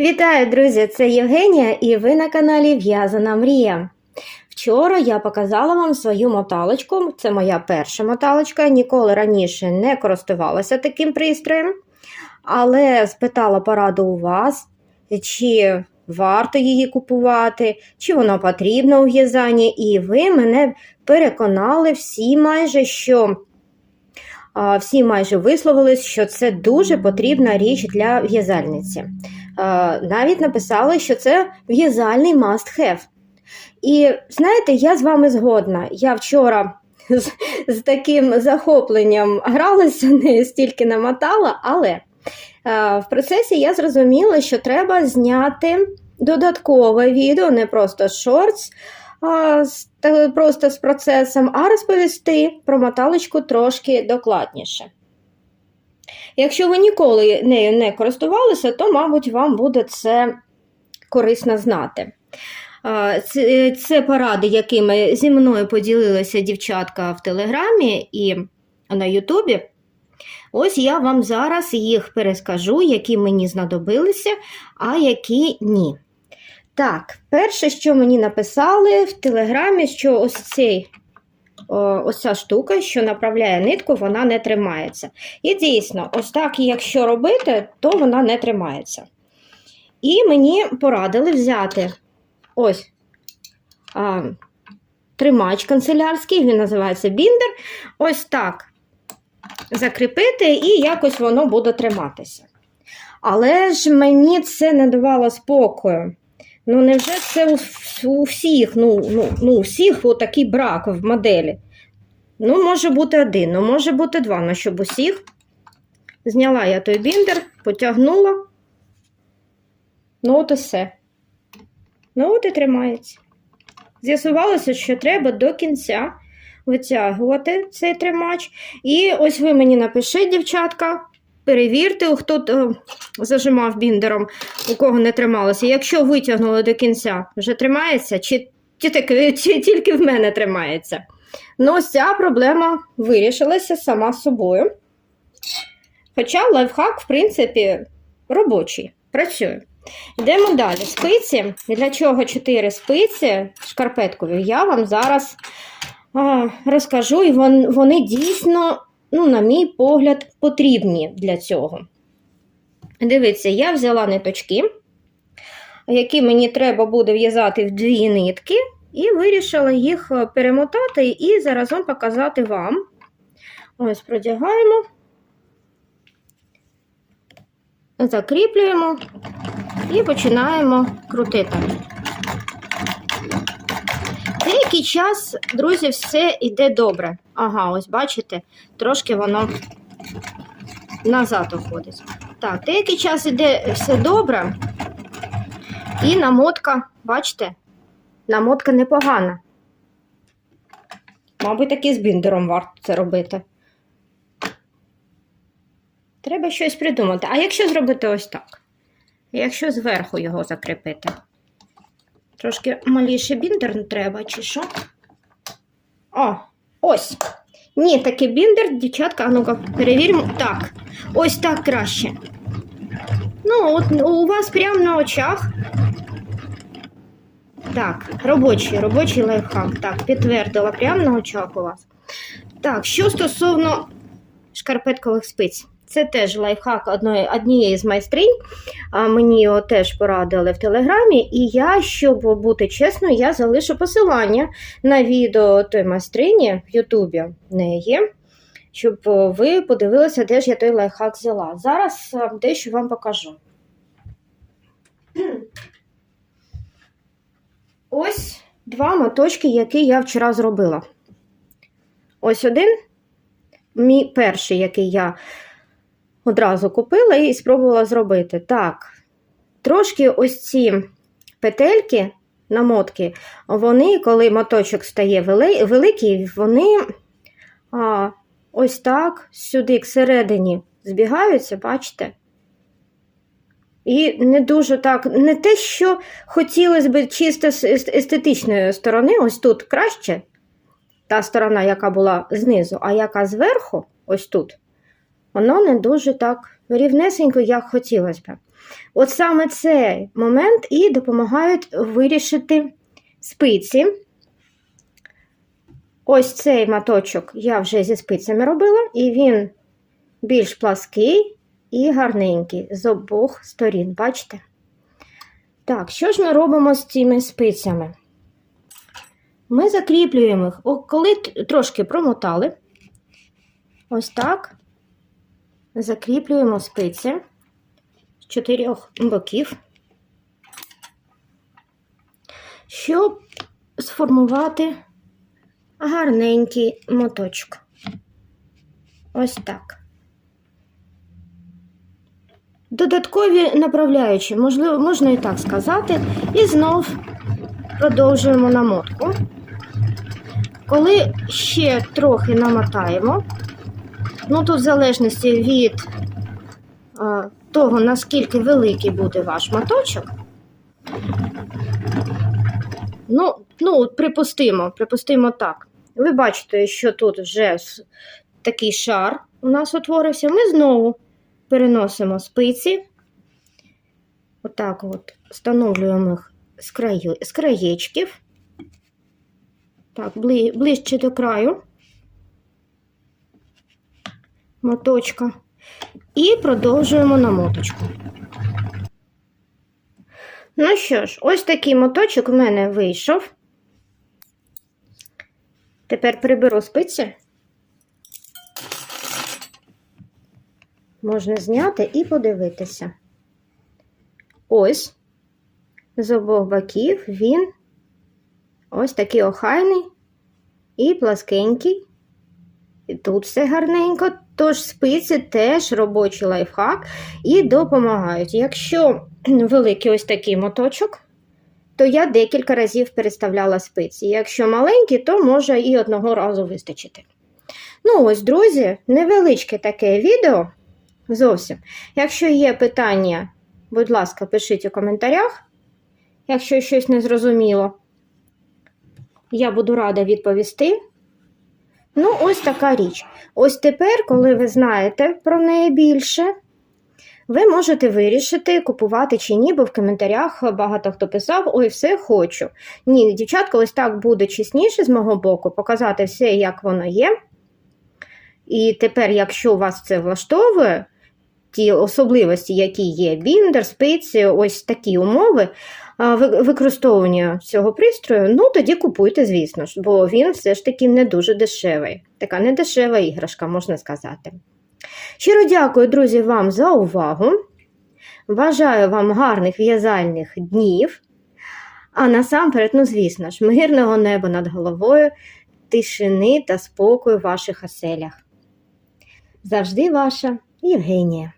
Вітаю, друзі! Це Євгенія і ви на каналі В'язана Мрія. Вчора я показала вам свою моталочку. Це моя перша моталочка. Ніколи раніше не користувалася таким пристроєм, але спитала пораду у вас, чи варто її купувати, чи воно потрібно у в'язанні. І ви мене переконали всі майже, що всі майже висловились, що це дуже потрібна річ для в'язальниці. А, Навіть написали, що це в'язальний must have. І знаєте, я з вами згодна. Я вчора з, з таким захопленням гралася, не стільки намотала, але а, в процесі я зрозуміла, що треба зняти додаткове відео, не просто шортс, а, з- просто з процесом, а розповісти про моталочку трошки докладніше. Якщо ви ніколи нею не користувалися, то, мабуть, вам буде це корисно знати. Це, це поради, якими зі мною поділилася дівчатка в Телеграмі і на Ютубі. Ось я вам зараз їх перескажу, які мені знадобилися, а які ні. Так, перше, що мені написали в Телеграмі, що ось цей ось ця штука, що направляє нитку, вона не тримається. І дійсно, ось так, якщо робити, то вона не тримається. І мені порадили взяти ось а, тримач канцелярський, він називається біндер. Ось так закріпити, і якось воно буде триматися. Але ж мені це не давало спокою. Ну, невже це у, у всіх, ну, ну, ну, у всіх отакий брак в моделі? Ну, може бути один, ну може бути два, ну щоб усіх. Зняла я той біндер, потягнула. Ну, от і все. Ну, от і тримається. З'ясувалося, що треба до кінця витягувати цей тримач. І ось ви мені напишіть, дівчатка, перевірте, хто е, зажимав біндером, у кого не трималося. Якщо витягнули до кінця, вже тримається, чи, чи, таки- чи тільки в мене тримається. Ну, ось ця проблема вирішилася сама собою. Хоча лайфхак, в принципі, робочий, працює. Йдемо далі. Спиці. Для чого 4 спиці шкарпеткові, я вам зараз а, розкажу, і вон, вони дійсно, ну, на мій погляд, потрібні для цього. Дивіться, я взяла ниточки, які мені треба буде в'язати в дві нитки, і вирішила їх е, перемотати і заразом показати вам. Ось продягаємо, закріплюємо і починаємо крутити. Деякий час, друзі, все йде добре. Ага, ось бачите, трошки воно назад уходить. Так, деякий час йде все добре. І намотка, бачите, намотка непогана. Мабуть, таки з біндером варто це робити. Треба щось придумати. А якщо зробити ось так? Якщо зверху його закріпити? Трошки маліший біндер не треба, чи що? О, ось. Ні, такий біндер, дівчатка, а ну-ка, перевіримо. Так, ось так краще. Ну, от у вас прямо на очах. Так, робочий, робочий лайфхак. Так, підтвердила прямо на очах у вас. Так, що стосовно шкарпеткових спиць. Це теж лайфхак одної, однієї з майстринь. Мені його теж порадили в Телеграмі. І я, щоб бути чесною, я залишу посилання на відео той майстрині в Ютубі в неї, щоб ви подивилися, де ж я той лайфхак взяла. Зараз дещо вам покажу. Ось два моточки, які я вчора зробила. Ось один, мій перший, який я одразу купила і спробувала зробити. Так, трошки ось ці петельки, намотки, вони, коли моточок стає великий, вони а, ось так сюди, к середині, збігаються, бачите? І не дуже так, не те, що хотілося б чисто з естетичної сторони, ось тут краще, та сторона, яка була знизу, а яка зверху, ось тут, воно не дуже так рівнесенько, як хотілося б. От саме цей момент і допомагають вирішити спиці. Ось цей маточок я вже зі спицями робила, і він більш плаский і гарненький з обох сторін, бачите? Так, що ж ми робимо з цими спицями? Ми закріплюємо їх, коли трошки промотали, ось так закріплюємо спиці з чотирьох боків, щоб сформувати гарненький моточок. Ось так. Додаткові направляючі, можливо, можна і так сказати, і знов продовжуємо намотку. Коли ще трохи намотаємо, ну тут в залежності від а, того, наскільки великий буде ваш моточок, ну, ну, припустимо, припустимо так. Ви бачите, що тут вже такий шар у нас утворився. Ми знову переносимо спиці, отак от встановлюємо їх з, краю, з краєчків, так, ближче до краю моточка. І продовжуємо намоточку. Ну що ж, ось такий моточок у мене вийшов. Тепер приберу спиці. Можна зняти і подивитися. Ось з обох боків він ось такий охайний і пласкенький. І тут все гарненько, тож спиці теж робочий лайфхак і допомагають. Якщо великий ось такий моточок, то я декілька разів переставляла спиці. Якщо маленький, то може і одного разу вистачити. Ну ось, друзі, невеличке таке відео. Зовсім. Якщо є питання, будь ласка, пишіть у коментарях. Якщо щось не зрозуміло, я буду рада відповісти. Ну, ось така річ. Ось тепер, коли ви знаєте про неї більше, ви можете вирішити, купувати чи ні, бо в коментарях багато хто писав: ой, все хочу. Ні, дівчатка, ось так буде чесніше з мого боку, показати все, як воно є. І тепер, якщо вас це влаштовує, ті особливості, які є, біндер, спиці, ось такі умови використовування цього пристрою, ну тоді купуйте, звісно ж, бо він все ж таки не дуже дешевий. Така недешева іграшка, можна сказати. Щиро дякую, друзі, вам за увагу. Бажаю вам гарних в'язальних днів. А насамперед, ну, звісно ж, мирного неба над головою, тишини та спокою в ваших оселях. Завжди ваша Євгенія.